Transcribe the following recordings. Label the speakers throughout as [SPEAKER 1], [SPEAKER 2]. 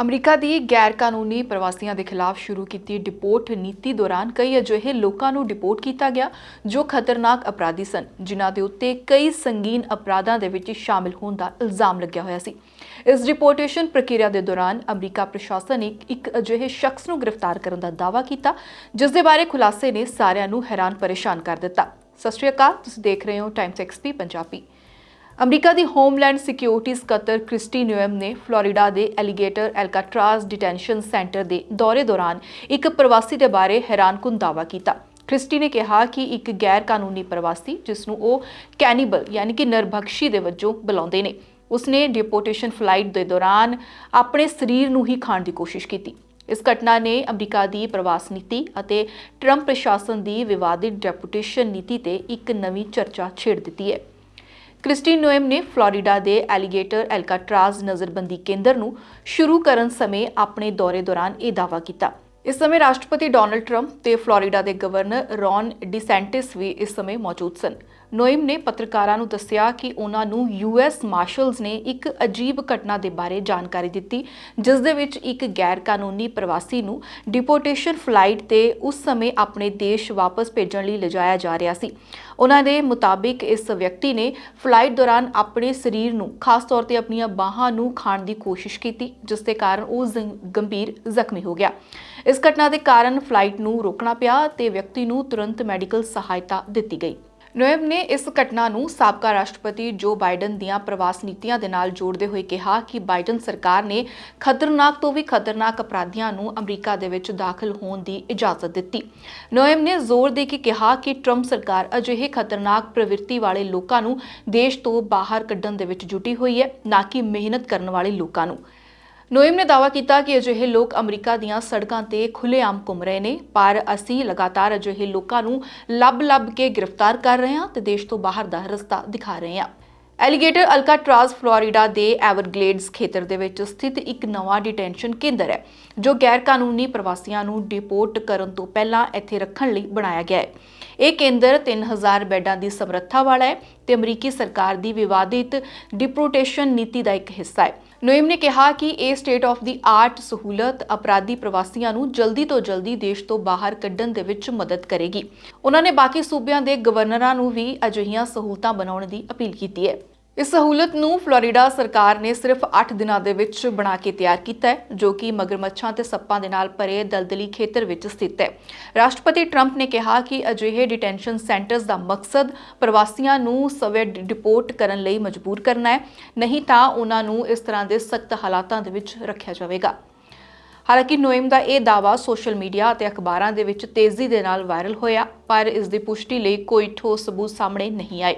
[SPEAKER 1] America ਦੀ ਗੈਰ ਕਾਨੂੰਨੀ ਪ੍ਰਵਾਸੀਆਂ ਦੇ ਖਿਲਾਫ ਸ਼ੁਰੂ ਕੀਤੀ ਡਿਪੋਰਟ ਨੀਤੀ ਦੌਰਾਨ ਕਈ ਅਜਿਹੇ ਲੋਕਾਂ ਨੂੰ ਡਿਪੋਰਟ ਕੀਤਾ ਗਿਆ, ਜੋ ਖਤਰਨਾਕ ਅਪਰਾਧੀ ਸਨ, ਜਿਨ੍ਹਾਂ ਦੇ ਉੱਤੇ ਕਈ ਸੰਗੀਨ ਅਪਰਾਧਾਂ ਦੇ ਵਿੱਚ ਸ਼ਾਮਿਲ ਹੋਣ ਦਾ ਇਲਜ਼ਾਮ ਲੱਗਿਆ ਹੋਇਆ ਸੀ। ਇਸ ਡਿਪੋਰਟੇਸ਼ਨ ਪ੍ਰਕਿਰਿਆ ਦੇ ਦੌਰਾਨ ਅਮਰੀਕਾ ਪ੍ਰਸ਼ਾਸਨ ਨੇ ਇੱਕ ਅਜਿਹੇ ਸ਼ਖਸ ਨੂੰ ਗ੍ਰਿਫਤਾਰ ਕਰਨ ਦਾ ਦਾਅਵਾ ਕੀਤਾ, ਜਿਸ ਦੇ ਬਾਰੇ ਖੁਲਾਸੇ ਨੇ ਸਾਰਿਆਂ ਨੂੰ ਹੈਰਾਨ ਪਰੇਸ਼ਾਨ ਕਰ ਦਿੱਤਾ। ਸਤਿ ਸ਼੍ਰੀ ਅਕਾਲ, ਤੁਸੀਂ ਦੇਖ ਰਹੇ ਹੋ ਟਾਈਮਸ ਐਕਸਪੀ ਪੰਜਾਬੀ। ਅਮਰੀਕਾ ਦੀ ਹੋਮਲੈਂਡ ਸਿਕਿਉਰਿਟੀ ਸਕੱਤਰ ਕ੍ਰਿਸਟੀ ਨਿਊਐਮ ਨੇ ਫਲੋਰੀਡਾ ਦੇ ਐਲੀਗੇਟਰ ਐਲਕਾਟਰਾਸ ਡਿਟੈਂਸ਼ਨ ਸੈਂਟਰ ਦੇ ਦੌਰੇ ਦੌਰਾਨ ਇੱਕ ਪ੍ਰਵਾਸੀ ਦੇ ਬਾਰੇ ਹੈਰਾਨਕੁਨ ਦਾਅਵਾ ਕੀਤਾ। ਕ੍ਰਿਸਟੀ ਨੇ ਕਿਹਾ ਕਿ ਇੱਕ ਗੈਰ ਕਾਨੂੰਨੀ ਪ੍ਰਵਾਸੀ, ਜਿਸ ਨੂੰ ਉਹ ਕੈਨੀਬਲ ਯਾਨੀ ਕਿ ਨਰਭਖਸ਼ੀ ਦੇ ਵਜੋਂ ਬੁਲਾਉਂਦੇ ਨੇ, ਉਸਨੇ ਡਿਪੋਰਟੇਸ਼ਨ ਫਲਾਈਟ ਦੇ ਦੌਰਾਨ ਆਪਣੇ ਸਰੀਰ ਨੂੰ ਹੀ ਖਾਣ ਦੀ ਕੋਸ਼ਿਸ਼ ਕੀਤੀ। ਇਸ ਘਟਨਾ ਨੇ ਅਮਰੀਕਾ ਦੀ ਪ੍ਰਵਾਸ ਨੀਤੀ ਅਤੇ ਟਰੰਪ ਪ੍ਰਸ਼ਾਸਨ ਦੀ ਵਿਵਾਦਿਤ ਡਿਪੋਰਟੇਸ਼ਨ ਨੀਤੀ ਤੇ ਇੱਕ ਨਵੀਂ ਚਰਚਾ ਛੇੜ ਦਿੱਤੀ ਹੈ। ਕ੍ਰਿਸਟੀਨ ਨੋਇਮ ਨੇ ਫਲੋਰੀਡਾ ਦੇ ਐਲੀਗੇਟਰ ਐਲਕਾਟਰਾਜ਼ ਨਜ਼ਰਬੰਦੀ ਕੇਂਦਰ ਨੂੰ ਸ਼ੁਰੂ ਕਰਨ ਸਮੇਂ ਆਪਣੇ ਦੌਰੇ ਦੌਰਾਨ ਇਹ ਦਾਅਵਾ ਕੀਤਾ। ਇਸ ਸਮੇਂ ਰਾਸ਼ਟਰਪਤੀ ਡੋਨਲਡ ਟਰੰਪ ਤੇ ਫਲੋਰੀਡਾ ਦੇ ਗਵਰਨਰ ਰੌਨ ਡਿਸੈਂਟਿਸ ਵੀ ਇਸ ਸਮੇਂ ਮੌਜੂਦ ਸਨ। ਨੋਇਮ ਨੇ ਪੱਤਰਕਾਰਾਂ ਨੂੰ ਦੱਸਿਆ ਕਿ ਉਹਨਾਂ ਨੂੰ ਯੂਐਸ ਮਾਰਸ਼ਲਸ ਨੇ ਇੱਕ ਅਜੀਬ ਘਟਨਾ ਦੇ ਬਾਰੇ ਜਾਣਕਾਰੀ ਦਿੱਤੀ, ਜਿਸ ਦੇ ਵਿੱਚ ਇੱਕ ਗੈਰ ਕਾਨੂੰਨੀ ਪ੍ਰਵਾਸੀ ਨੂੰ ਡਿਪੋਰਟੇਸ਼ਨ ਫਲਾਈਟ ਤੇ ਉਸ ਸਮੇਂ ਆਪਣੇ ਦੇਸ਼ ਵਾਪਸ ਭੇਜਣ ਲਈ ਲਿਜਾਇਆ ਜਾ ਰਿਹਾ ਸੀ। ਉਹਨਾਂ ਦੇ ਮੁਤਾਬਿਕ ਇਸ ਵਿਅਕਤੀ ਨੇ ਫਲਾਈਟ ਦੌਰਾਨ ਆਪਣੇ ਸਰੀਰ ਨੂੰ ਖਾਸ ਤੌਰ ਤੇ ਆਪਣੀਆਂ ਬਾਹਾਂ ਨੂੰ ਖਾਣ ਦੀ ਕੋਸ਼ਿਸ਼ ਕੀਤੀ, ਜਿਸ ਦੇ ਕਾਰਨ ਉਹ ਗੰਭੀਰ ਜ਼ਖਮੀ ਹੋ ਗਿਆ। ਇਸ ਘਟਨਾ ਦੇ ਕਾਰਨ ਫਲਾਈਟ ਨੂੰ ਰੋਕਣਾ ਪਿਆ ਤੇ ਵਿਅਕਤੀ ਨੂੰ ਤੁਰੰਤ ਮੈਡੀਕਲ ਸਹਾਇਤਾ ਦਿੱਤੀ ਗਈ। ਨੋਇਬ ਨੇ ਇਸ ਘਟਨਾ ਨੂੰ ਸਾਬਕਾ ਰਾਸ਼ਟਰਪਤੀ ਜੋ ਬਾਈਡਨ ਦੀਆਂ ਪ੍ਰਵਾਸ ਨੀਤੀਆਂ ਦੇ ਨਾਲ ਜੋੜਦੇ ਹੋਏ ਕਿਹਾ ਕਿ ਬਾਈਡਨ ਸਰਕਾਰ ਨੇ ਖਤਰਨਾਕ ਤੋਂ ਵੀ ਖਤਰਨਾਕ ਅਪਰਾਧੀਆਂ ਨੂੰ ਅਮਰੀਕਾ ਦੇ ਵਿੱਚ ਦਾਖਲ ਹੋਣ ਦੀ ਇਜਾਜ਼ਤ ਦਿੱਤੀ। ਨੋਇਬ ਨੇ ਜ਼ੋਰ ਦੇ ਕੇ ਕਿਹਾ ਕਿ ਟਰੰਪ ਸਰਕਾਰ ਅਜਿਹੇ ਖਤਰਨਾਕ ਪ੍ਰਵਿਰਤੀ ਵਾਲੇ ਲੋਕਾਂ ਨੂੰ ਦੇਸ਼ ਤੋਂ ਬਾਹਰ ਕੱਢਣ ਦੇ ਵਿੱਚ ਜੁਟੀ ਹੋਈ ਹੈ, ਨਾ ਕਿ ਮਿਹਨਤ ਕਰਨ ਵਾਲੇ ਲੋਕਾਂ ਨੂੰ। ਨੋਇਮ ਨੇ ਦਾਅਵਾ ਕੀਤਾ ਕਿ ਅਜਿਹੇ ਲੋਕ ਅਮਰੀਕਾ ਦੀਆਂ ਸੜਕਾਂ ਤੇ ਖੁੱਲ੍ਹੇਆਮ ਘੁੰਮ ਰਹੇ ਨੇ, ਪਰ ਅਸੀਂ ਲਗਾਤਾਰ ਅਜਿਹੇ ਲੋਕਾਂ ਨੂੰ ਲੱਭ-ਲੱਭ ਕੇ ਗ੍ਰਿਫਤਾਰ ਕਰ ਰਹੇ ਹਾਂ ਤੇ ਦੇਸ਼ ਤੋਂ ਬਾਹਰ ਦਾ ਰਸਤਾ ਦਿਖਾ ਰਹੇ ਹਾਂ। ਐਲੀਗੇਟਰ ਅਲਕਾਟਰਾਜ਼ ਫਲੋਰੀਡਾ ਦੇ ਐਵਰਗਲੇਡਸ ਖੇਤਰ ਦੇ ਵਿੱਚ ਸਥਿਤ ਇੱਕ ਨਵਾਂ ਡਿਟੈਂਸ਼ਨ ਕੇਂਦਰ ਹੈ, ਜੋ ਗੈਰ ਕਾਨੂੰਨੀ ਪ੍ਰਵਾਸੀਆਂ ਨੂੰ ਡਿਪੋਰਟ ਕਰਨ ਤੋਂ ਪਹਿਲਾਂ ਇੱਥੇ ਰੱਖਣ ਲਈ ਬਣਾਇਆ ਗਿਆ ਹੈ। ਇਹ ਕੇਂਦਰ 3000 ਬੈੱਡਾਂ ਦੀ ਸਮਰੱਥਾ ਵਾਲਾ ਹੈ ਤੇ ਅਮਰੀਕੀ ਸਰਕਾਰ ਦੀ ਵਿਵਾਦਿਤ ਡਿਪੋਰਟੇਸ਼ਨ ਨੀਤੀ ਦਾ ਇੱਕ ਹਿੱਸਾ ਹੈ। ਨੋਇਮ ਨੇ ਕਿਹਾ ਕਿ ਇਹ ਸਟੇਟ ਆਫ ਦੀ ਆਰਟ ਸਹੂਲਤ ਅਪਰਾਧੀ ਪ੍ਰਵਾਸੀਆਂ ਨੂੰ ਜਲਦੀ ਤੋਂ ਜਲਦੀ ਦੇਸ਼ ਤੋਂ ਬਾਹਰ ਕੱਢਣ ਦੇ ਵਿੱਚ ਮਦਦ ਕਰੇਗੀ। ਉਹਨਾਂ ਨੇ ਬਾਕੀ ਸੂਬਿਆਂ ਦੇ ਗਵਰਨਰਾਂ ਨੂੰ ਵੀ ਅਜਿਹੀਆਂ ਸਹੂਲਤਾਂ ਬਣਾਉਣ ਦੀ ਅਪੀਲ ਕੀਤੀ ਹੈ। ਇਸ ਸਹੂਲਤ ਨੂੰ ਫਲੋਰੀਡਾ ਸਰਕਾਰ ਨੇ ਸਿਰਫ 8 ਦਿਨਾਂ ਦੇ ਵਿੱਚ ਬਣਾ ਕੇ ਤਿਆਰ ਕੀਤਾ ਹੈ, ਜੋ ਕਿ ਮਗਰਮੱਛਾਂ ਤੇ ਸੱਪਾਂ ਦੇ ਨਾਲ ਭਰੇ ਦਲਦਲੀ ਖੇਤਰ ਵਿੱਚ ਸਥਿਤ ਹੈ। ਰਾਸ਼ਟਰਪਤੀ ਟਰੰਪ ਨੇ ਕਿਹਾ ਕਿ ਅਜਿਹੇ ਡਿਟੈਂਸ਼ਨ ਸੈਂਟਰਸ ਦਾ ਮਕਸਦ ਪ੍ਰਵਾਸੀਆਂ ਨੂੰ ਸਵੈ ਡਿਪੋਰਟ ਕਰਨ ਲਈ ਮਜਬੂਰ ਕਰਨਾ ਹੈ, ਨਹੀਂ ਤਾਂ ਉਹਨਾਂ ਨੂੰ ਇਸ ਤਰ੍ਹਾਂ ਦੇ ਸਖਤ ਹਾਲਾਤਾਂ ਦੇ ਵਿੱਚ ਰੱਖਿਆ ਜਾਵੇਗਾ। ਹਾਲਾਂਕਿ ਨੋਇਮ ਦਾ ਇਹ ਦਾਅਵਾ ਸੋਸ਼ਲ ਮੀਡੀਆ ਅਤੇ ਅਖਬਾਰਾਂ ਦੇ ਵਿੱਚ ਤੇਜ਼ੀ ਦੇ ਨਾਲ ਵਾਇਰਲ ਹੋਇਆ, ਪਰ ਇਸ ਦੀ ਪੁਸ਼ਟੀ ਲਈ ਕੋਈ ਠੋਸ ਸਬੂਤ ਸਾਹਮਣੇ ਨਹੀਂ ਆਏ।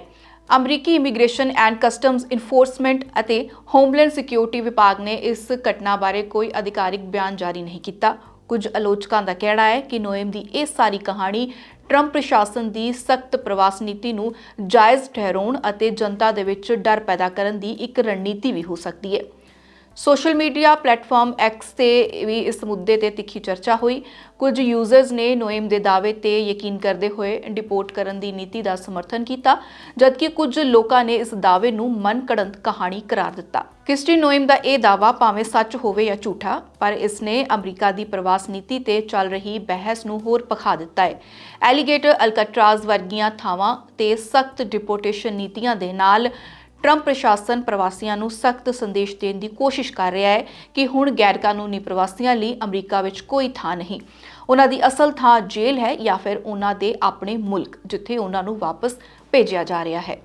[SPEAKER 1] ਅਮਰੀਕੀ ਇਮੀਗ੍ਰੇਸ਼ਨ ਐਂਡ ਕਸਟਮਸ ਇਨਫੋਰਸਮੈਂਟ ਅਤੇ ਹੋਮਲੈਂਡ ਸਿਕਿਉਰਿਟੀ ਵਿਭਾਗ ਨੇ ਇਸ ਘਟਨਾ ਬਾਰੇ ਕੋਈ ਅਧਿਕਾਰਿਕ ਬਿਆਨ ਜਾਰੀ ਨਹੀਂ ਕੀਤਾ। ਕੁਝ ਆਲੋਚਕਾਂ ਦਾ ਕਹਿਣਾ ਹੈ ਕਿ ਨੋਇਮ ਦੀ ਇਹ ਸਾਰੀ ਕਹਾਣੀ ਟਰੰਪ ਪ੍ਰਸ਼ਾਸਨ ਦੀ ਸਖਤ ਪ੍ਰਵਾਸ ਨੀਤੀ ਨੂੰ ਜਾਇਜ਼ ਠਹਿਰਾਉਣ ਅਤੇ ਜਨਤਾ ਦੇ ਵਿੱਚ ਡਰ ਪੈਦਾ ਕਰਨ ਦੀ ਇੱਕ ਰਣਨੀਤੀ ਵੀ ਹੋ ਸਕਦੀ ਹੈ। ਸੋਸ਼ਲ ਮੀਡੀਆ ਪਲੇਟਫਾਰਮ X ਤੇ ਵੀ ਇਸ ਮੁੱਦੇ ਤੇ ਤਿੱਖੀ ਚਰਚਾ ਹੋਈ। ਕੁਝ ਯੂਜ਼ਰਸ ਨੇ ਨੋਇਮ ਦੇ ਦਾਅਵੇ ਤੇ ਯਕੀਨ ਕਰਦੇ ਹੋਏ ਡਿਪੋਰਟ ਕਰਨ ਦੀ ਨੀਤੀ ਦਾ ਸਮਰਥਨ ਕੀਤਾ, ਜਦਕਿ ਕੁਝ ਲੋਕਾਂ ਨੇ ਇਸ ਦਾਅਵੇ ਨੂੰ ਮਨਕੜੰਤ ਕਹਾਣੀ ਕਰਾਰ ਦਿੱਤਾ। ਕ੍ਰਿਸਟੀ ਨੋਇਮ ਦਾ ਇਹ ਦਾਅਵਾ ਭਾਵੇਂ ਸੱਚ ਹੋਵੇ ਜਾਂ ਝੂਠਾ, ਪਰ ਇਸ ਨੇ ਅਮਰੀਕਾ ਦੀ ਪ੍ਰਵਾਸ ਨੀਤੀ ਤੇ ਚੱਲ ਰਹੀ ਬਹਿਸ ਨੂੰ ਹੋਰ ਪਖਾ ਦਿੱਤਾ ਹੈ। ਐਲੀਗੇਟਰ ਅਲਕਟਰਾਜ਼ ਵਰਗੀਆਂ ਥਾਵਾਂ ਤੇ ਸਖਤ ਡਿਪੋਰਟੇਸ਼ਨ ਨੀਤੀਆਂ ਦੇ ਨਾਲ ਟਰੰਪ ਪ੍ਰਸ਼ਾਸਨ ਪ੍ਰਵਾਸੀਆਂ ਨੂੰ ਸਖਤ ਸੰਦੇਸ਼ ਦੇਣ ਦੀ ਕੋਸ਼ਿਸ਼ ਕਰ ਰਿਹਾ ਹੈ ਕਿ ਹੁਣ ਗੈਰਕਾਨੂੰਨੀ ਪ੍ਰਵਾਸੀਆਂ ਲਈ ਅਮਰੀਕਾ ਵਿੱਚ ਕੋਈ ਥਾਂ ਨਹੀਂ। ਉਹਨਾਂ ਦੀ ਅਸਲ ਥਾਂ ਜੇਲ੍ਹ ਹੈ ਜਾਂ ਫਿਰ ਉਹਨਾਂ ਦੇ ਆਪਣੇ ਮੁਲਕ, ਜਿੱਥੇ ਉਹਨਾਂ ਨੂੰ ਵਾਪਸ ਭੇਜਿਆ ਜਾ ਰਿਹਾ ਹੈ।